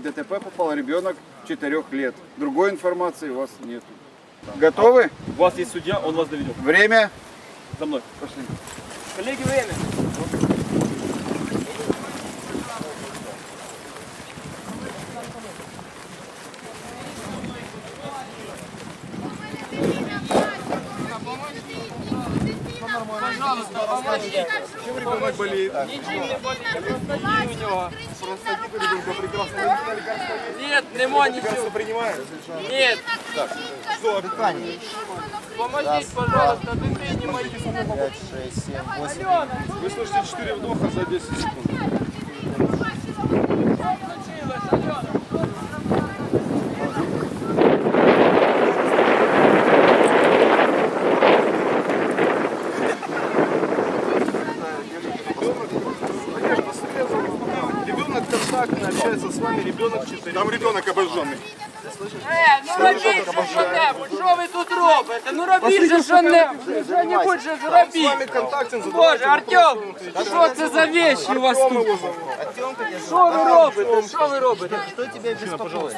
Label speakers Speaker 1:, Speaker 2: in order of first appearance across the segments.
Speaker 1: в ДТП попал ребенок 4 лет. Другой информации у вас нет. Готовы?
Speaker 2: У вас есть судья, он вас доведет.
Speaker 1: Время.
Speaker 2: За мной.
Speaker 1: Пошли.
Speaker 2: Коллеги, время.
Speaker 1: Ребенок болеет.
Speaker 3: Нет, нема нічого.
Speaker 1: Принимает.
Speaker 3: Нет. Помогите, пожалуйста, дыхание мои.
Speaker 4: 5, 6, 7, 8.
Speaker 1: Вы слышите 4 вдоха за 10 секунд.
Speaker 5: Контактно общается с вами, ребенок 4. Там ребенок обожженный.
Speaker 3: Е, ну робіть же що-небудь, що ви тут робите? Ну робіть же що-небудь, що-небудь же ж робіть. Боже, Артем, що це за вещи у вас тут? Що ви робите? Що ви робите?
Speaker 4: Кто тебя беспокоит?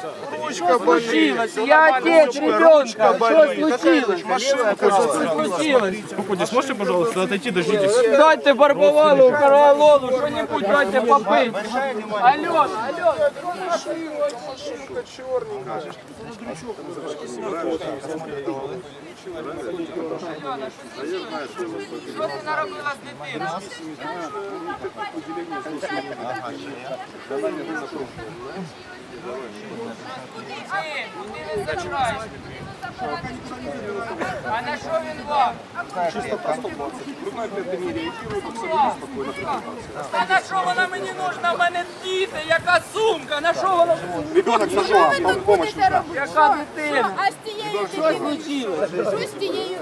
Speaker 3: Що случилось? Я отець ребенка. Що случилось? Що случилось?
Speaker 2: Спокойно, сможете, пожалуйста, отойти, дождитесь?
Speaker 3: Дайте барбовалу, корвалолу, що-небудь дайте попити. Альона, Альона, що ти наробила з дитиною? Куди? Куди ви забираєте? А на що він вам? А на що вона мені нужна? У мене діти, яка сумка, на що вона?
Speaker 5: Ребенок с ножом, помощь.
Speaker 3: Яка дитина?
Speaker 6: А случилось? Що з тією?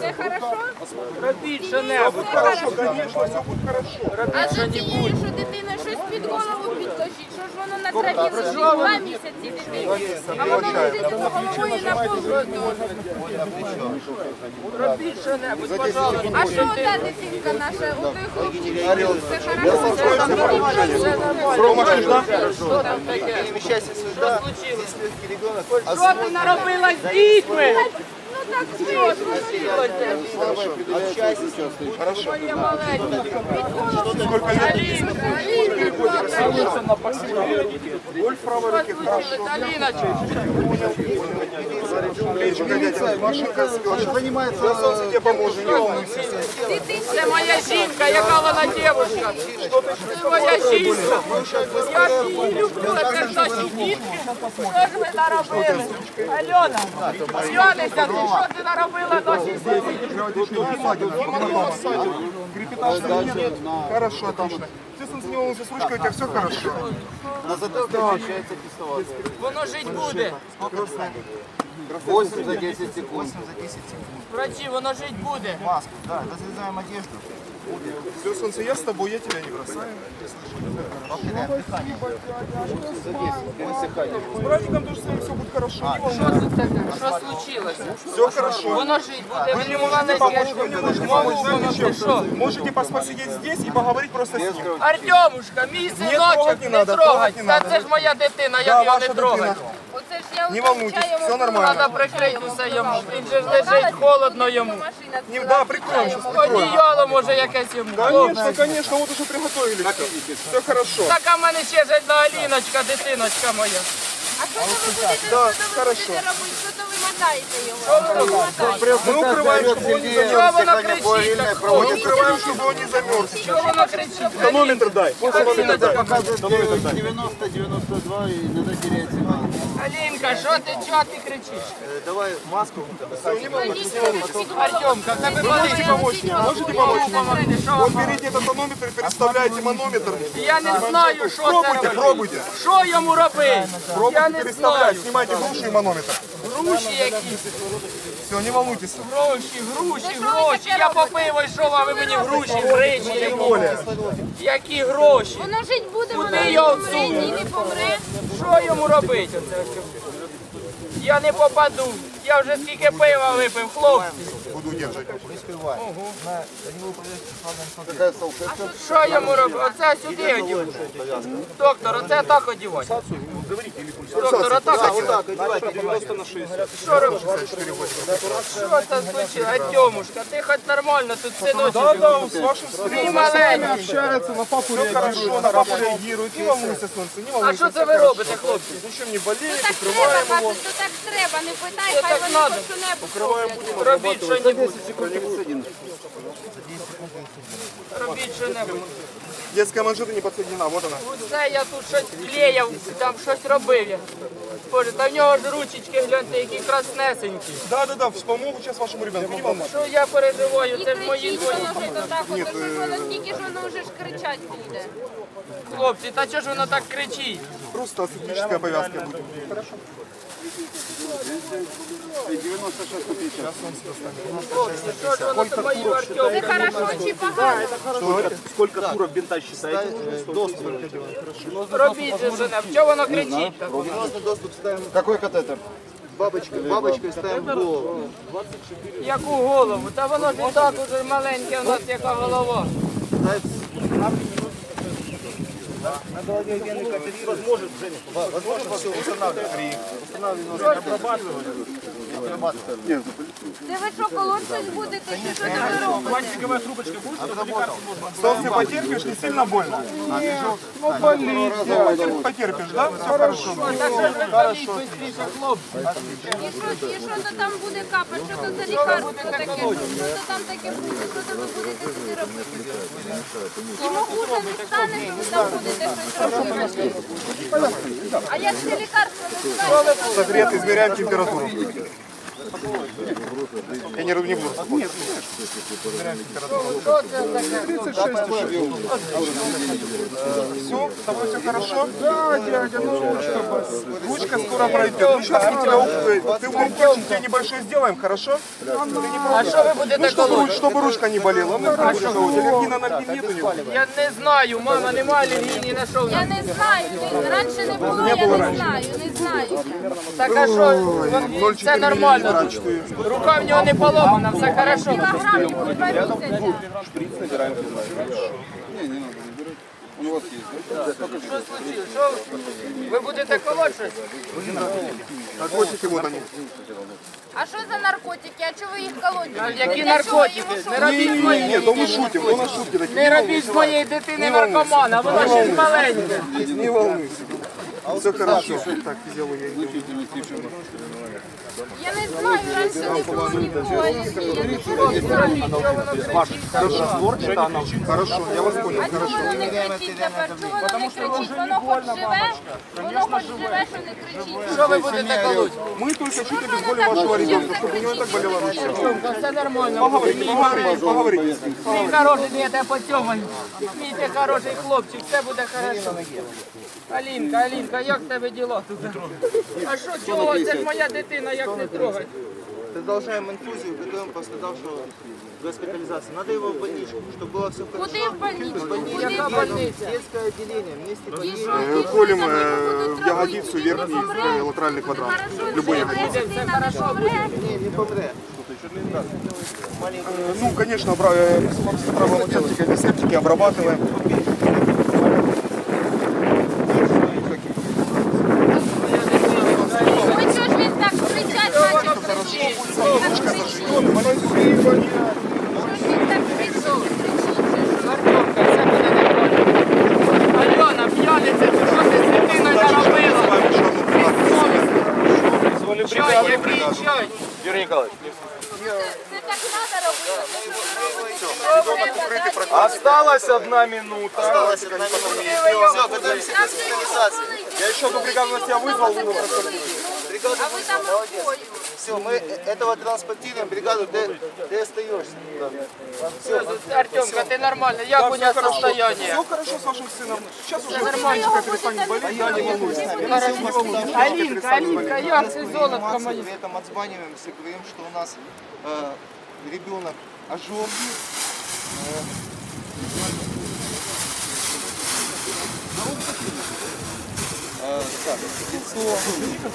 Speaker 6: Це хорошо?
Speaker 3: Робіть.
Speaker 5: Хорошо, конечно, все будет хорошо.
Speaker 6: А за тією, що дитина щось під голову підложить? Що воно на траві два місяці дитині? А воно лежить за головою на полу.
Speaker 3: Робіть що-небудь, пожалуйста.
Speaker 6: А що та дитинка наша? У той хлопчик? Це хорошо?
Speaker 3: Все нормально. Що там таке? Що ти наробила з дітьми?
Speaker 6: Ну так.
Speaker 4: Хорошо.
Speaker 5: Сколько лет?
Speaker 4: Занимается...
Speaker 5: Сейчас он тебе волнуйся.
Speaker 3: Це моя жінка, яка вона дівчинка. Це моя жінка. Я її люблю, це ж наші дітки. Що ж ви наробили? Альона, Альонися, ти що ти наробила нашій сім'ї?
Speaker 5: Крепитаж нет. Хорошо, отлично. Ты не волнуйся, с ручкой у тебя все хорошо.
Speaker 4: На затылке ощущается кислород.
Speaker 3: Воно жить буде.
Speaker 4: 8 за 10 секунд. 8 за 10 секунд.
Speaker 3: Врачі, воно жить буде.
Speaker 4: Маску, да, разрезаем одежду.
Speaker 5: Все, солнце, я с тобой, я тебя не бросаю. С братиком тоже с вами все будет хорошо. не
Speaker 3: Що тут таке? Що случилось?
Speaker 5: Все хорошо.
Speaker 3: Воно жить буде.
Speaker 5: Вы не можете помочь, вы не можете помочь? Можете пос- посидеть здесь и поговорить просто с ним.
Speaker 3: Артемушка, мій синочок,
Speaker 5: трогать не
Speaker 3: не
Speaker 5: надо,
Speaker 3: трогать.
Speaker 5: трогать не
Speaker 3: Та це ж моя дитина,
Speaker 5: Да,
Speaker 3: як його
Speaker 5: ваша
Speaker 3: не трогать.
Speaker 5: дитина.
Speaker 6: Я
Speaker 5: Не
Speaker 6: оце
Speaker 5: волнуйтесь,
Speaker 6: вчаю
Speaker 5: все
Speaker 6: йому
Speaker 5: нормально.
Speaker 3: Треба прикрити все йому. Він же ж лежить холодно йому.
Speaker 6: машина
Speaker 5: Не,
Speaker 6: ціла.
Speaker 5: да, прикроем сейчас, прикроем.
Speaker 3: Одіяло може якесь йому.
Speaker 5: Конечно, конечно, вот уже приготовили. Все хорошо.
Speaker 3: Така в мене ще ж одна Аліночка, дитиночка моя.
Speaker 6: А що то ви будете,
Speaker 5: Да,
Speaker 6: що то ви
Speaker 5: хорошо.
Speaker 6: будете робити? Що то ви мотаєте його? Що ви мотаєте?
Speaker 5: Мы укрываем, чтобы он не замерз.
Speaker 3: Чого вона кричить так
Speaker 5: Мы
Speaker 3: холодно?
Speaker 5: укрываем, чтобы он не замерз.
Speaker 3: Чого вона кричить?
Speaker 5: Тонометр дай. Тонометр дай.
Speaker 4: Показывает 90-92 и иногда теряет сигнал.
Speaker 3: Алінка, що ти, чого ти кричиш?
Speaker 4: Э, Давай маску.
Speaker 3: Артемка, в тебе Можете
Speaker 5: Помочь мне, можете помочь? Вот берите этот манометр и переставляете манометр.
Speaker 3: Я не знаю, що це
Speaker 5: Пробуйте,
Speaker 3: робити.
Speaker 5: пробуйте.
Speaker 3: Що йому робити? Я
Speaker 5: Пробуйте
Speaker 3: не
Speaker 5: переставлять. Снимайте груши и манометр.
Speaker 3: Груші якісь.
Speaker 5: Все, не волнуйтесь.
Speaker 3: Гроші, груші, гроші. Я по пиво йшов, а ви мені груші, гречі. які. Які гроші?
Speaker 6: Воно жить буде, воно
Speaker 3: Куди
Speaker 6: не
Speaker 3: його
Speaker 6: помре, ні не помре.
Speaker 3: Що йому робити? Оце? Я не попаду. Я вже скільки пива випив, хлопці.
Speaker 5: Буду.
Speaker 4: Такая салфетка.
Speaker 3: Що йому робити? Оце сюди одівати. Доктор, оце так одівати. Доктор, а так, а так.
Speaker 5: 90 на 6.
Speaker 3: Що робиш? Що це случилось? Артемушка, ти хоч нормально тут синочок.
Speaker 5: Да, да, с вашим
Speaker 3: Ти
Speaker 5: сыном
Speaker 3: маленький.
Speaker 5: общается, на папу реагирует, на папу реагирует. Не волнуйся, солнце, не
Speaker 3: А
Speaker 5: волнуйся.
Speaker 3: що це ви робите, хлопці?
Speaker 5: Ничем не болеет,
Speaker 6: Так треба,
Speaker 5: укрываем
Speaker 6: бабу,
Speaker 5: его.
Speaker 6: то так треба, не питай,
Speaker 3: Це
Speaker 6: хай
Speaker 3: так
Speaker 6: вони
Speaker 3: надо.
Speaker 6: хоч що-небудь
Speaker 5: Укрываем
Speaker 6: роблять.
Speaker 5: будем
Speaker 3: Робіть що-небудь. Робіть що-небудь.
Speaker 5: Детская манжета не подсоединена, вот она.
Speaker 3: Все, я тут щось клеяв, там щось робив я. Боже, та в нього ж ручечки, гляньте, які краснесенькі.
Speaker 5: Да, да, да, помогу сейчас вашему ребенку, не.
Speaker 3: Що я переживаю,
Speaker 6: І
Speaker 3: це ж мої
Speaker 6: кричить
Speaker 3: двоє.
Speaker 6: воно ж отак, от, ж воно стільки ж воно вже ж кричать буде.
Speaker 3: Хлопці, та чого ж воно так кричить?
Speaker 5: Просто асептическая повязка будет. Хорошо.
Speaker 1: 96 на 50.
Speaker 3: Хлопці, що ж воно це мої
Speaker 6: Це
Speaker 3: Артемки?
Speaker 6: хорошо чи погано?
Speaker 2: Сколько туров бинта считаете?
Speaker 3: Робіть же що-небудь. Чого воно кричить? так?
Speaker 4: Венозный доступ ставим
Speaker 1: Какой катетер?
Speaker 4: бабочкой, бабочкой ставим в голову.
Speaker 3: Яку голову? Та воно ж і так уже маленьке у нас яка голова.
Speaker 4: Возможно, все, устанавливаем.
Speaker 6: Це ви що, колоть будете, чи що це ви робите?
Speaker 2: Пластиковая трубочка будет?
Speaker 5: Солнце потерпишь, не сильно больно? Ну, болит. Потер- Потерпишь, да? Все хорошо.
Speaker 3: Так що ж ви боліть швидше, хлопці.
Speaker 6: І що, і що то там буде капати? Що то за лікарство таке? Що то там таке буде? Що то ви будете туди робити? Йому хуже не стане, що ви там будете щось робити. А як це лікарство називається?
Speaker 5: Согрет, измеряем температуру. Я не, не буду. Нет,
Speaker 3: Що це таке?
Speaker 5: Все, с тобой все хорошо? Да, дядя, ну ручка. Ручка скоро пройдет. Ну, сейчас мы тебя, уп- ты укольчик тебе небольшой сделаем, хорошо?
Speaker 3: А що ви будете
Speaker 5: Ну, чтобы,
Speaker 3: колоть?
Speaker 5: руч- чтобы ручка не болела. Мы не будем колоть. Аллергии на ногти нет у него.
Speaker 3: Я не знаю, мама, немає алергії ні на що в
Speaker 6: Я
Speaker 3: нас.
Speaker 6: не знаю. ні, Раніше не було, я не знаю, не знаю.
Speaker 3: Так а що, це нормально. Рука в нього не поломана, все хорошо.
Speaker 6: Кілограмів хіба місяця.
Speaker 1: Не, не надо, не. Он у вас есть, да?
Speaker 3: Що случилось? Ви будете колоть щось?
Speaker 5: Наркотики вот они.
Speaker 6: А що за наркотики? А чого ви їх колоть?
Speaker 3: Які
Speaker 6: Для чого
Speaker 3: наркотики?
Speaker 6: йому що?
Speaker 3: Не робіть з
Speaker 5: Не,
Speaker 3: моєї,
Speaker 5: мы шутим, то на шутки такие.
Speaker 3: не робіть з моєї дитини наркомана, вона ще ж маленька.
Speaker 5: Не волнуйся. Все хорошо. Так, физиология.
Speaker 6: Я не знаю, раніше не було нікого алергії. Не знаю.
Speaker 5: Хорошо, я вас понял.
Speaker 6: А чого воно не кричить тепер? Чого воно не кричить? Воно хоч живе? Воно хоч живе, що не кричить.
Speaker 3: Що ви будете колоть?
Speaker 5: Мы только чуть обезболим вашего ребенка, чтобы у него так болела ручка.
Speaker 3: Все нормально.
Speaker 5: Поговорите, поговорите, поговорите.
Speaker 3: Мій хороший, я тебе потьомаю. Мій ти хороший хлопчик, все буде хорошо. Алінка, Алінка, як в тебе діло тут? А що, чого? Це ж моя дитина, як не трогать?
Speaker 4: Продолжаем инфузию, готовим пострадавшего к госпитализации. Надо его в больничку, чтобы было все хорошо.
Speaker 6: Куди в больницю? Куди
Speaker 3: Яка
Speaker 6: в
Speaker 3: больниця?
Speaker 4: Детское отделение, вместе
Speaker 6: І
Speaker 4: поедем.
Speaker 6: що?
Speaker 5: Э,
Speaker 6: І що
Speaker 5: Колем
Speaker 6: там
Speaker 5: э,
Speaker 6: йому будуть
Speaker 5: в ягодицу
Speaker 6: робити?
Speaker 5: верхний
Speaker 6: Він помре?
Speaker 5: э, латеральный квадрант.
Speaker 6: Хорошо,
Speaker 5: Любой
Speaker 6: це
Speaker 5: ягодицы.
Speaker 6: дитина не помре.
Speaker 4: Не, не помре.
Speaker 5: Э, Ну, конечно, бра- э, правила антисептики, антисептики обрабатываем.
Speaker 6: Це так треба робити. Ви робите?
Speaker 2: Осталась одна минута.
Speaker 4: Осталась одна минута. Все, готовимся к госпитализации.
Speaker 5: Я еще одну бригаду на тебя вызвал, вы его
Speaker 4: Бригаду
Speaker 6: А вы там.
Speaker 4: Все, мы этого транспортируем, бригаду, ты, ты остаешься.
Speaker 3: Артемка, ти нормально, як у нього состояние?
Speaker 5: Все хорошо с вашим сыном. Сейчас уже
Speaker 3: нормально.
Speaker 5: мальчика перестанет болеть, да, не волнуйся. Не волнуйся.
Speaker 3: Алінка, Алінка, як це золотко
Speaker 4: Информацию
Speaker 3: моє?
Speaker 4: При этом отзваниваемся, говорим, что у нас э, ребенок ожог. Э, так, лицо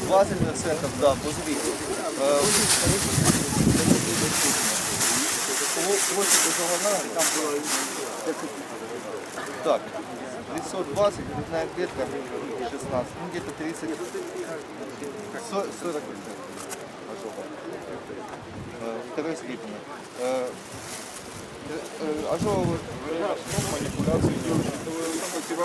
Speaker 4: 20%, да, пузырик. Э, хво- хвостик у головна, там было... Так, 920, грудная клетка 16, ну где-то 30, 40 ожога. Э, Второй степени. Э, э, Ожоговый
Speaker 1: Манипуляции девушки. Спасибо.